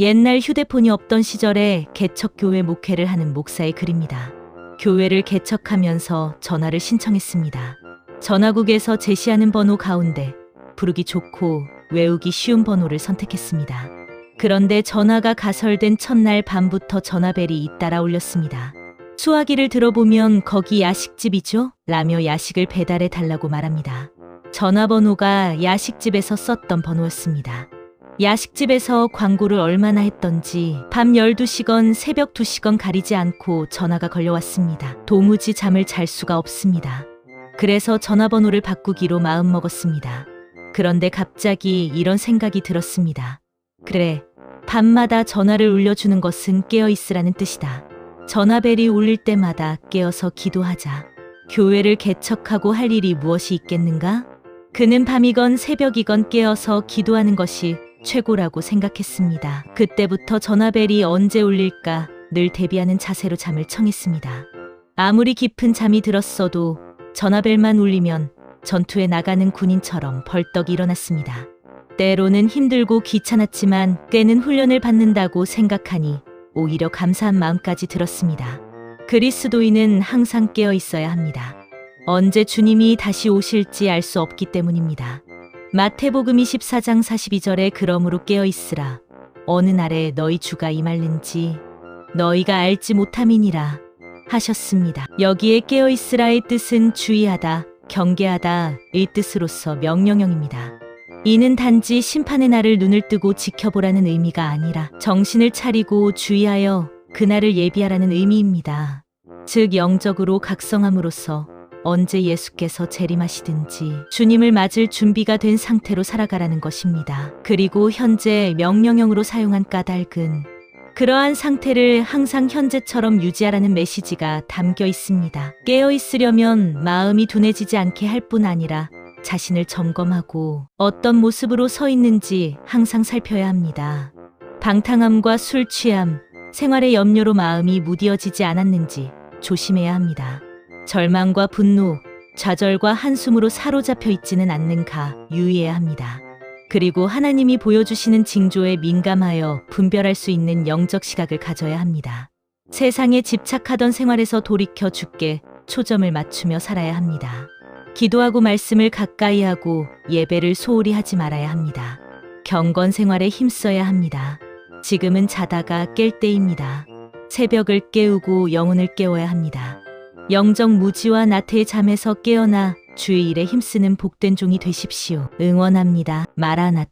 옛날 휴대폰이 없던 시절에 개척교회 목회를 하는 목사의 글입니다. 교회를 개척하면서 전화를 신청했습니다. 전화국에서 제시하는 번호 가운데 부르기 좋고 외우기 쉬운 번호를 선택했습니다. 그런데 전화가 가설된 첫날 밤부터 전화벨이 잇따라 울렸습니다. 수화기를 들어보면 거기 야식집이죠? 라며 야식을 배달해 달라고 말합니다. 전화번호가 야식집에서 썼던 번호였습니다. 야식집에서 광고를 얼마나 했던지 밤 12시건 새벽 2시건 가리지 않고 전화가 걸려왔습니다. 도무지 잠을 잘 수가 없습니다. 그래서 전화번호를 바꾸기로 마음먹었습니다. 그런데 갑자기 이런 생각이 들었습니다. 그래, 밤마다 전화를 울려주는 것은 깨어있으라는 뜻이다. 전화벨이 울릴 때마다 깨어서 기도하자. 교회를 개척하고 할 일이 무엇이 있겠는가? 그는 밤이건 새벽이건 깨어서 기도하는 것이 최고라고 생각했습니다. 그때부터 전화벨이 언제 울릴까 늘 대비하는 자세로 잠을 청했습니다. 아무리 깊은 잠이 들었어도 전화벨만 울리면 전투에 나가는 군인처럼 벌떡 일어났습니다. 때로는 힘들고 귀찮았지만 꽤는 훈련을 받는다고 생각하니 오히려 감사한 마음까지 들었습니다. 그리스도인은 항상 깨어 있어야 합니다. 언제 주님이 다시 오실지 알 수 없기 때문입니다. 마태복음 24장 42절에 그러므로 깨어 있으라. 어느 날에 너희 주가 임할는지 너희가 알지 못함이니라 하셨습니다. 여기에 깨어 있으라의 뜻은 주의하다, 경계하다 의 뜻으로서 명령형입니다. 이는 단지 심판의 날을 눈을 뜨고 지켜보라는 의미가 아니라 정신을 차리고 주의하여 그날을 예비하라는 의미입니다. 즉 영적으로 각성함으로써 언제 예수께서 재림하시든지 주님을 맞을 준비가 된 상태로 살아가라는 것입니다. 그리고 현재 명령형으로 사용한 까닭은 그러한 상태를 항상 현재처럼 유지하라는 메시지가 담겨 있습니다. 깨어 있으려면 마음이 둔해지지 않게 할 뿐 아니라 자신을 점검하고 어떤 모습으로 서 있는지 항상 살펴야 합니다. 방탕함과 술 취함, 생활의 염려로 마음이 무디어지지 않았는지 조심해야 합니다. 절망과 분노, 좌절과 한숨으로 사로잡혀 있지는 않는가 유의해야 합니다. 그리고 하나님이 보여주시는 징조에 민감하여 분별할 수 있는 영적 시각을 가져야 합니다. 세상에 집착하던 생활에서 돌이켜 죽게 초점을 맞추며 살아야 합니다. 기도하고 말씀을 가까이 하고 예배를 소홀히 하지 말아야 합니다. 경건 생활에 힘써야 합니다. 지금은 자다가 깰 때입니다. 새벽을 깨우고 영혼을 깨워야 합니다. 영적 무지와 나태의 잠에서 깨어나 주의 일에 힘쓰는 복된 종이 되십시오. 응원합니다. 마라낫